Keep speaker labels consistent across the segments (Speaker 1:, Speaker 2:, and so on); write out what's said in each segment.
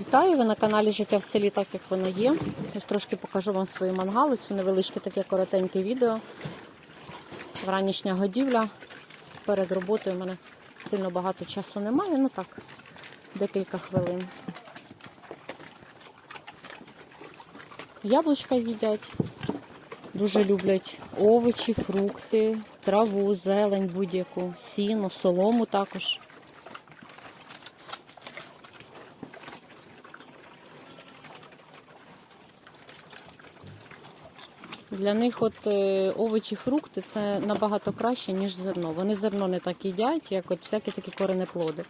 Speaker 1: Вітаю ви на каналі Життя в селі, так як воно є. Ось трошки покажу вам свою мангалицю, невеличке таке коротеньке відео. Вранішня годівля. Перед роботою у мене сильно багато часу немає, ну так, декілька хвилин. Яблучка їдять, дуже люблять овочі, фрукти, траву, зелень будь-яку, сіно, солому також. Для них от е, овочі, фрукти це набагато краще, ніж зерно. Вони зерно не так їдять, як от всякі такі коренеплоди.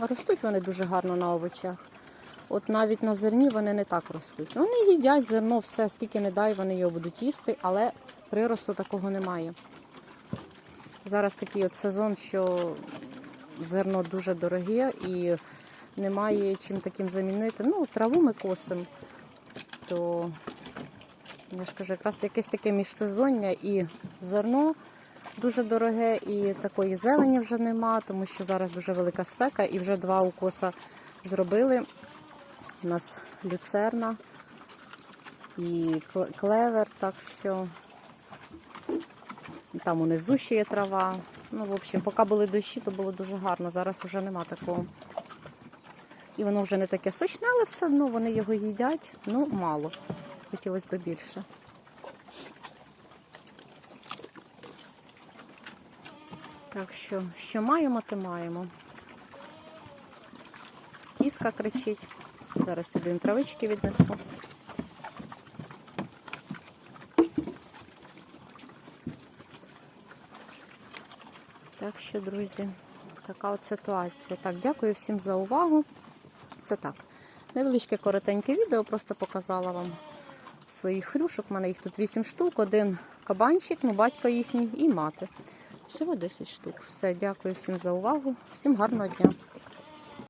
Speaker 1: Ростуть вони дуже гарно на овочах. От навіть на зерні вони не так ростуть. Вони їдять зерно, все, скільки не дай, вони його будуть їсти, але приросту такого немає. Зараз такий от сезон, що зерно дуже дороге і немає чим таким замінити. Ну, траву ми косимо, то я ж кажу, якраз якесь таке міжсезоння і зерно дуже дороге, і такої зелені вже нема, тому що зараз дуже велика спека і вже два укоса зробили. У нас люцерна і клевер, так що там унизу ще є трава. Ну, в общем, поки були дощі, то було дуже гарно. Зараз вже нема такого. І воно вже не таке сочне, але все одно вони його їдять. Ну, мало. Хотілося б більше. Так що, що маємо, то маємо. Кіска кричить. Зараз піду їм травички віднесу. Так що, друзі, така от ситуація. Так, дякую всім за увагу. Це так. Невеличке коротеньке відео, просто показала вам своїх хрюшок. У мене їх тут 8 штук, один кабанчик, ну батько їхній і мати. Всього 10 штук. Все, дякую всім за увагу. Всім гарного дня.